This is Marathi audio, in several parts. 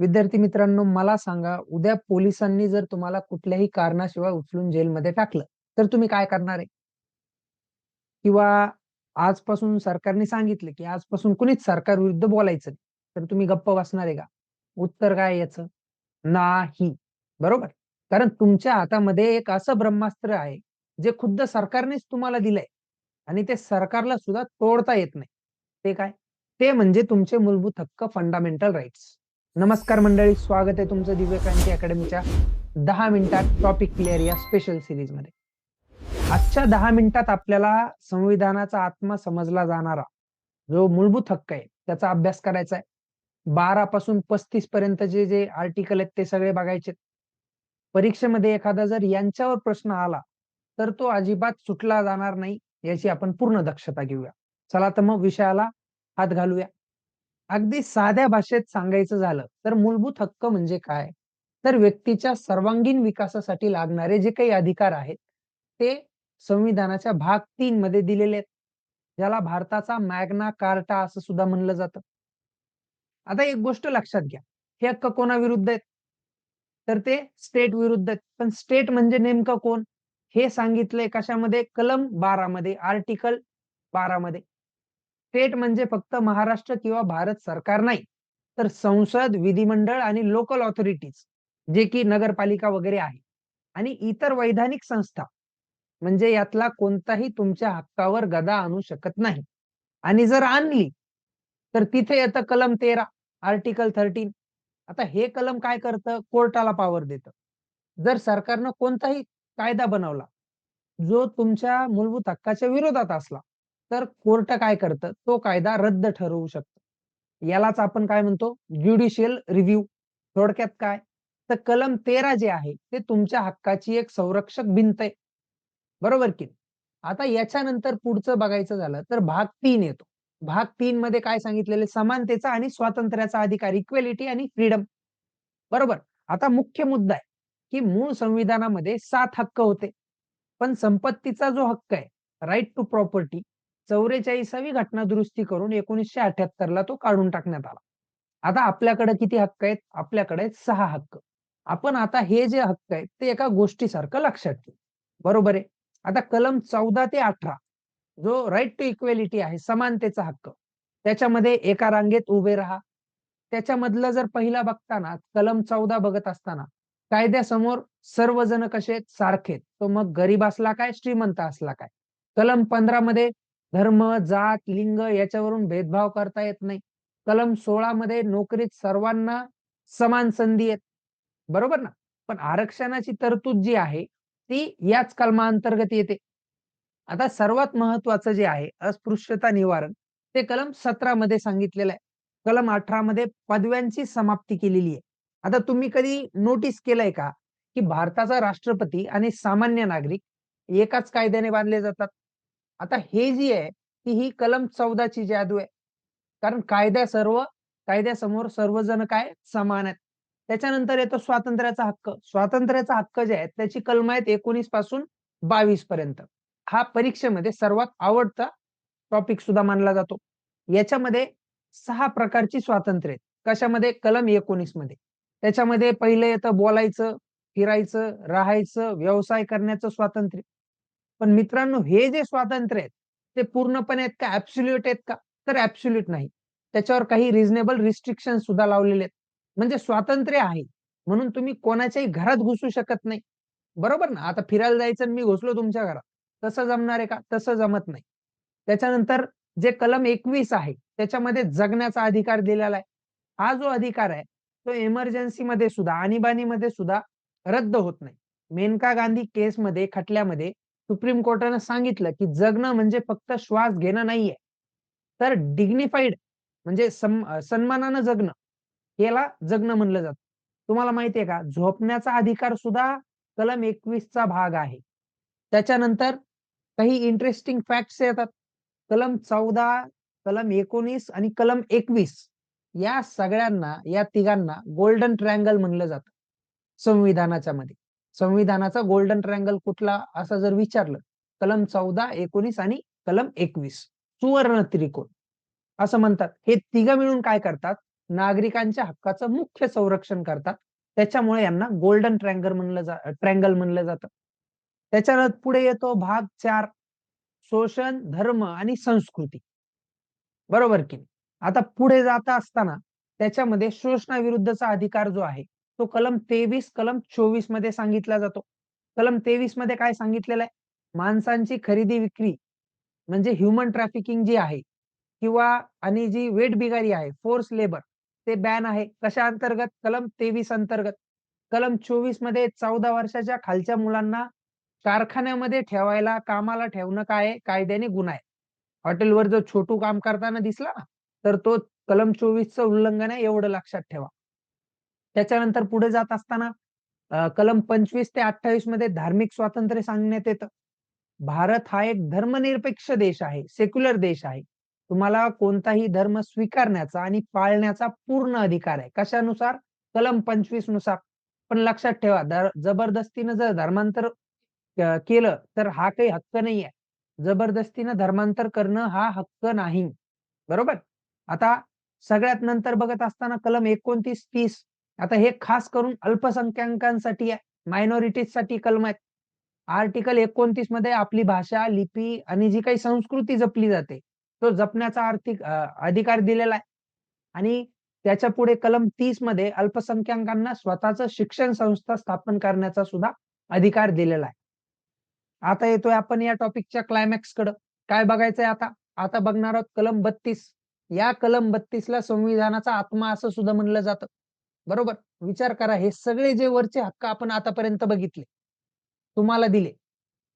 विद्यार्थी मित्रांनो मला सांगा उद्या पोलिसांनी जर तुम्हाला कुठल्याही कारणाशिवाय उचलून जेलमध्ये टाकलं तर तुम्ही काय करणार आहे? किंवा आजपासून सरकारने सांगितलं की आजपासून कुणीच सरकार विरुद्ध बोलायचं तर तुम्ही गप्प बसणार आहे का? उत्तर काय याच? नाही. बरोबर? कारण तुमच्या हातामध्ये एक असं ब्रह्मास्त्र आहे जे खुद्द सरकारनेच तुम्हाला दिलंय आणि ते सरकारला सुद्धा तोडता येत नाही. ते काय? ते म्हणजे तुमचे मूलभूत हक्क फंडामेंटल राईट्स नमस्कार मंडळी स्वागत आहे तुमचं दिव्य क्रांती अकॅडमीच्या दहा मिनिटात टॉपिक क्लिअर या स्पेशल सिरीजमध्ये. आजच्या दहा मिनिटात आपल्याला संविधानाचा आत्मा समजला जाणारा जो मूलभूत हक्क आहे त्याचा अभ्यास करायचा आहे. बारा पासून पस्तीस पर्यंतचे जे आर्टिकल आहेत ते सगळे बघायचे. परीक्षेमध्ये एखादा जर यांच्यावर प्रश्न आला तर तो अजिबात सुटला जाणार नाही याची आपण पूर्ण दक्षता घेऊया. चला तर मग विषयाला हात घालूया. अगदी साध्या भाषेत सांगायचं झालं तर मूलभूत हक्क म्हणजे काय? तर व्यक्तीच्या सर्वांगीण विकासासाठी लागणारे जे काही अधिकार आहेत ते संविधानाच्या भाग तीन मध्ये दिलेले आहेत. ज्याला भारताचा मॅग्ना कार्टा असं सुद्धा म्हणलं जातं. आता एक गोष्ट लक्षात घ्या. हे हक्क कोणाविरुद्ध आहेत? तर ते स्टेट विरुद्ध आहेत. पण स्टेट म्हणजे नेमकं कोण? हे सांगितलंय कशामध्ये? कलम बारा मध्ये आर्टिकल बारा मध्ये. स्टेट म्हणजे फक्त महाराष्ट्र किंवा भारत सरकार नाही तर संसद विधिमंडळ आणि लोकल ऑथॉरिटीज जे की नगरपालिका वगैरे आहे आणि इतर वैधानिक संस्था म्हणजे यातला कोणताही तुमच्या हक्कावर गदा आणू शकत नाही. आणि जर आणली तर तिथे येतं कलम तेरा आर्टिकल थर्टीन आता हे कलम काय करतं? कोर्टाला पॉवर देतं. जर सरकारनं कोणताही कायदा बनवला जो तुमच्या मूलभूत हक्काच्या विरोधात असला तर कोर्ट काय करतं? तो कायदा रद्द ठरवू शकतो. यालाच आपण काय म्हणतो? Judicial review. थोडक्यात काय? तर कलम तेरा जे आहे ते तुमच्या हक्काची एक संरक्षक भिंत आहे. बरोबर की आता याच्यानंतर पुढचं बघायचं झालं तर भाग तीन येतो. भाग तीन मध्ये काय सांगितलेले समानतेचा आणि स्वातंत्र्याचा अधिकार इक्वेलिटी आणि फ्रीडम बरोबर? आता मुख्य मुद्दा आहे की मूळ संविधानामध्ये सात हक्क होते. पण संपत्तीचा जो हक्क आहे राईट टू प्रॉपर्टी चौवेचाळीसावी घटना दुरुस्ती करून एकोणीसशे अठ्याहत्तर ला तो काढून टाकण्यात आला. आता आपल्याकडे किती हक्क आहेत? आपल्याकडे सहा हक्क. आपण आता हे जे हक्क आहेत ते एका गोष्टीसारखं लक्षात ठेवू. बरोबर आहे? आता कलम चौदा ते अठरा जो राईट टू इक्वेलिटी आहे समानतेचा हक्क त्याच्यामध्ये एका रांगेत उभे राहा. त्याच्यामधलं जर पहिला बघताना कलम चौदा बघत असताना कायद्यासमोर सर्वजण कसे आहेत? तो मग गरीब असला काय? श्रीमंत असला काय? कलम पंधरा मध्ये धर्म जात लिंग याच्यावरून भेदभाव करता येत नाही. कलम सोळा मध्ये नोकरीत सर्वांना समान संधी आहेत. बरोबर ना? पण आरक्षणाची तरतूद जी आहे ती याच कलमांतर्गत येते. आता सर्वात महत्वाचं जे आहे अस्पृश्यता निवारण ते कलम सतरा मध्ये सांगितलेलं आहे. कलम अठरा मध्ये पदव्यांची समाप्ती केलेली आहे. आता तुम्ही कधी नोटीस केलंय का की भारताचा राष्ट्रपती आणि सामान्य नागरिक एकाच कायद्याने बांधले जातात? आता हे जी आहे ती ही कलम चौदाची जादू आहे. कारण कायद्या सर्व कायद्यासमोर सर्वजण काय? समान आहेत. त्याच्यानंतर येतो स्वातंत्र्याचा हक्क. स्वातंत्र्याचा हक्क जे आहे त्याची कलम आहेत एकोणीसपासून बावीस पर्यंत. हा परीक्षेमध्ये सर्वात आवडता टॉपिक सुद्धा मानला जातो. याच्यामध्ये सहा प्रकारची स्वातंत्र्य आहेत. कशामध्ये? कलम एकोणीसमध्ये त्याच्यामध्ये पहिलं येतं बोलायचं फिरायचं राहायचं व्यवसाय करण्याचं स्वातंत्र्य. पण मित्रांनो हे जे स्वातंत्र्य आहेत ते पूर्णपणे आहेत का ऍब्सोल्युट आहेत का? तर ऍब्सोल्युट नाही. त्याच्यावर काही रिझनेबल रिस्ट्रिक्शन सुद्धा लावलेले आहेत. म्हणजे स्वातंत्र्य आहे. म्हणून तुम्ही कोणाच्याही घरात घुसू शकत नाही. बरोबर ना? आता फिरायला जायचं मी घुसलो तुमच्या घरात. तसं जमणार आहे का? तसं जमत नाही. त्याच्यानंतर जे कलम एकवीस आहे त्याच्यामध्ये जगण्याचा अधिकार दिलेला आहे. हा जो अधिकार आहे तो इमर्जन्सी मध्ये सुद्धा आणीबाणीमध्ये सुद्धा रद्द होत नाही. मेनका गांधी केसमध्ये खटल्यामध्ये सुप्रीम कोर्टानं सांगितलं की जगणं म्हणजे फक्त श्वास घेणं नाहीये. तर डिग्निफाईड म्हणजे सन्मानानं जगणं याला जगणं म्हणलं जातं. तुम्हाला माहितीये का? झोपण्याचा अधिकार सुद्धा कलम एकवीसचा भाग आहे. त्याच्यानंतर काही इंटरेस्टिंग फॅक्ट्स येतात. कलम चौदा कलम एकोणीस आणि कलम एकवीस या सगळ्यांना या तिघांना गोल्डन ट्रायंगल म्हणलं जातं संविधानाच्या मध्ये. संविधानाचा गोल्डन ट्रायंगल कुठला असं जर विचारलं कलम चौदा एकोणीस आणि कलम एकवीस सुवर्ण त्रिकोण असं म्हणतात हे तिघ मिळून काय करतात नागरिकांच्या हक्काचं मुख्य संरक्षण करतात. त्याच्यामुळे यांना गोल्डन ट्रँगल म्हणलं जा ट्रँगल म्हणलं जातं. त्याच्यानंतर पुढे येतो भाग चार शोषण, धर्म आणि संस्कृती. बरोबर की आता पुढे जाता असताना त्याच्यामध्ये शोषणाविरुद्धचा अधिकार जो आहे, तो कलम 23, कलम 24 मध्ये सांगितला जातो. कलम 23 मध्ये काय सांगितलेलं आहे? माणसांची खरेदी-विक्री म्हणजे ह्युमन ट्रॅफिकिंग जी आहे किंवा आणि जी वेट बिगारी आहे, फोर्स लेबर ते बॅन आहे. कशा अंतर्गत? कलम 23 अंतर्गत. कलम 24 मध्ये 14 वर्षाच्या खालच्या मुलांना कारखान्यामध्ये ठेवायला, कामाला ठेवणं काय आहे? कायद्याने गुन्हा आहे. हॉटेलवर जर छोटू काम करताना दिसला तर तो कलम 24चं उल्लंघन आहे एवढं लक्षात ठेवा. त्याच्यानंतर पुढे जात असताना कलम 25 ते 28 मध्ये धार्मिक स्वातंत्र्य सांगण्यात येतं. भारत हा एक धर्मनिरपेक्ष देश आहे, सेक्युलर देश आहे. तुम्हाला कोणताही धर्म स्वीकारण्याचा आणि पाळण्याचा पूर्ण अधिकार आहे. कशानुसार? कलम 25 नुसार. पण लक्षात ठेवा जबरदस्तीनं जर धर्मांतर केलं तर हा काही हक्क नाही आहे जबरदस्तीनं धर्मांतर करणं हा हक्क नाही. बरोबर? आता सगळ्यात नंतर बघत असताना कलम 29, 30 आता हे खास करून अल्पसंख्याकांसाठी आहे, मायनॉरिटीजसाठी कलम आहेत. आर्टिकल 29 मध्ये आपली भाषा, लिपी आणि जी काही संस्कृती जपली जाते, तो जपण्याचा आर्थिक अधिकार दिलेला आहे. आणि त्याच्या पुढे कलम तीसमध्ये अल्पसंख्याकांना स्वतःच शिक्षण संस्था स्थापन करण्याचा सुद्धा अधिकार दिलेला आहे. आता येतोय आपण या टॉपिकच्या क्लायमॅक्सकडे काय बघायचंय आता? आता बघणार आहोत कलम 32. या कलम 32 ला संविधानाचा आत्मा असं सुद्धा म्हणलं जातं. बरोबर? विचार करा हे सगळे जे वरचे हक्क आपण आतापर्यंत बघितले, तुम्हाला दिले.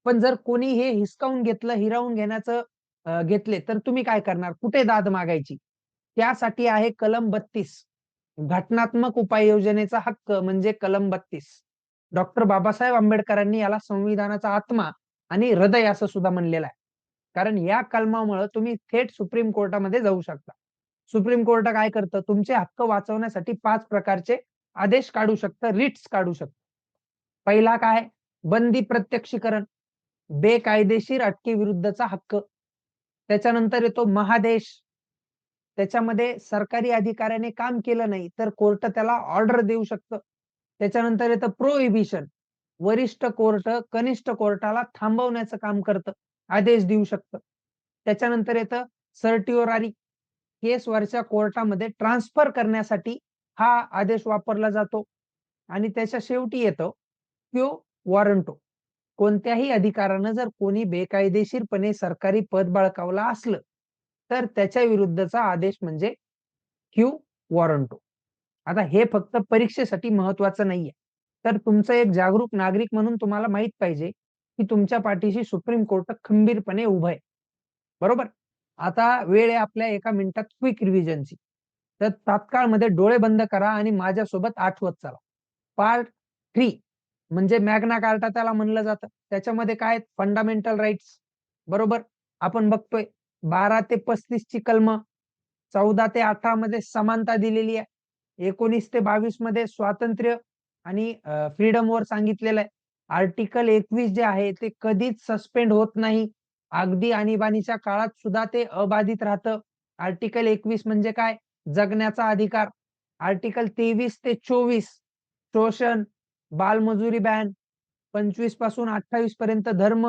पण जर कोणी हे हिसकावून घेतलं, हिरावून घेण्याचं घेतले, तर तुम्ही काय करणार? कुठे दाद मागायची? त्यासाठी आहे कलम 32. घटनात्मक उपाययोजनेचा हक्क म्हणजे कलम 32. डॉक्टर बाबासाहेब आंबेडकरांनी याला संविधानाचा आत्मा आणि हृदय असं सुद्धा म्हणलेलं आहे. कारण या कलमामुळे तुम्ही थेट सुप्रीम कोर्टामध्ये जाऊ शकता. सुप्रीम कोर्ट काय करतं? तुमचे हक्क वाचवण्यासाठी पाच प्रकारचे आदेश काढू शकतं, रिट्स काढू शकतं. पहिला काय? बंदी प्रत्यक्षीकरण, बेकायदेशीर अटकेविरुद्धचा हक्क. त्याच्यानंतर येतो महादेश. त्याच्यामध्ये सरकारी अधिकाऱ्याने काम केलं नाही, तर कोर्ट त्याला ऑर्डर देऊ शकतं. त्याच्यानंतर येतं प्रोहिबिशन. वरिष्ठ कोर्ट कनिष्ठ कोर्टाला थांबवण्याचं काम करतं, आदेश देऊ शकतं. त्याच्यानंतर येतं सर्टिओरारी. केस वरच्या कोर्टामध्ये ट्रान्सफर करण्यासाठी हा आदेश वापरला जातो. आणि त्याच्या शेवटी येतो क्यो वॉरंटो. कोणत्याही अधिकारानं जर कोणी बेकायदेशीरपणे सरकारी पद बळकावलं असलं, तर त्याच्या विरुद्धचा आदेश म्हणजे क्यू वॉरंटो. आता हे फक्त परीक्षेसाठी महत्वाचं नाहीये. तर तुमचं एक जागरूक नागरिक म्हणून तुम्हाला माहीत पाहिजे, की तुमच्या पाठीशी सुप्रीम कोर्ट खंबीरपणे उभं आहे. बरोबर? आता वेळ आहे आपल्या एका मिनिटात क्विक रिव्हिजनची. तर तात्काळमध्ये डोळे बंद करा आणि माझ्यासोबत आठवत चला. पार्ट थ्री म्हणजे मॅग्ना कार्टा त्याला म्हणलं जातं. त्याच्यामध्ये काय आहेत? Fundamental rights. बरोबर? आपण बघतोय 12 ते 35 ची कलम चौदा ते 18 मध्ये समानता दिलेली आहे. 19 ते 22 मध्ये स्वातंत्र्य आणि फ्रीडम वर सांगितलेलं आहे. आर्टिकल 21 जे आहे ते कधीच सस्पेंड होत नाही. अगदी आणीबाणीच्या काळात सुद्धा ते अबाधित राहतं. आर्टिकल 21 म्हणजे काय? जगण्याचा अधिकार. आर्टिकल 23 ते 24 शोषण, बालमजुरी बॅन, 25 पासून 28 पर्यंत धर्म,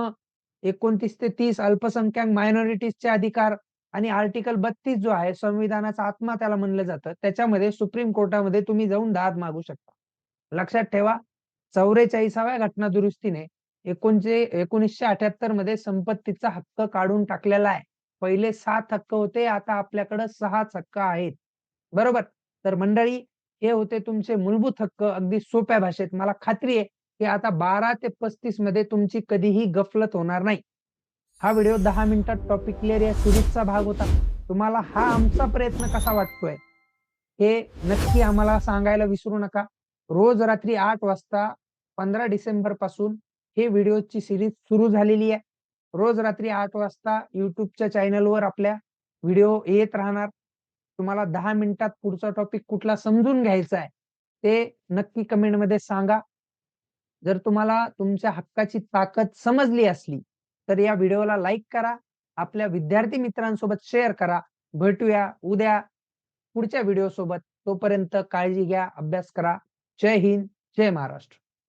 29 ते तीस अल्पसंख्याक मायनॉरिटीजचे अधिकार आणि आर्टिकल 32 जो आहे संविधानाचा आत्मा त्याला म्हणलं जातं. त्याच्यामध्ये सुप्रीम कोर्टामध्ये तुम्ही जाऊन दाद मागू शकता. लक्षात ठेवा 44व्या घटना दुरुस्तीने एकोणचे 1978 मध्ये संपत्तीचा हक्क काढून टाकलेला आहे. पहिले सात हक्क होते, आता आपल्याकडे सहाच हक्क आहेत. बरोबर? तर मंडळी हे होते तुमचे मूलभूत हक्क अगदी सोप्या भाषेत. मला खात्री आहे, की आता 12 ते 35 मध्ये तुमची कधीही गफलत होणार नाही. हा व्हिडिओ दहा मिनिटात टॉपिक क्लिअर या सिरीजचा भाग होता. तुम्हाला हा आमचा प्रयत्न कसा वाटतोय? हे नक्की आम्हाला सांगायला विसरू नका. रोज रात्री आठ वाजता 15 डिसेंबरपासून हे व्हिडिओची सिरीज सुरू झालेली आहे. रोज रात्री आठ वाजता युट्यूबच्या चॅनलवर आपल्या व्हिडिओ येत राहणार. तुम्हाला दहा मिनिटात पुढचा टॉपिक कुठला समजून घ्यायचा आहे, ते नक्की कमेंटमध्ये सांगा. जर तुम्हाला तुमच्या हक्काची ताकद समजली असली, तर या व्हिडिओला लाईक करा. आपल्या विद्यार्थी मित्रांसोबत शेअर करा. भेटूया उद्या पुढच्या व्हिडिओ सोबत तोपर्यंत काळजी घ्या, अभ्यास करा. जय हिंद, जय महाराष्ट्र.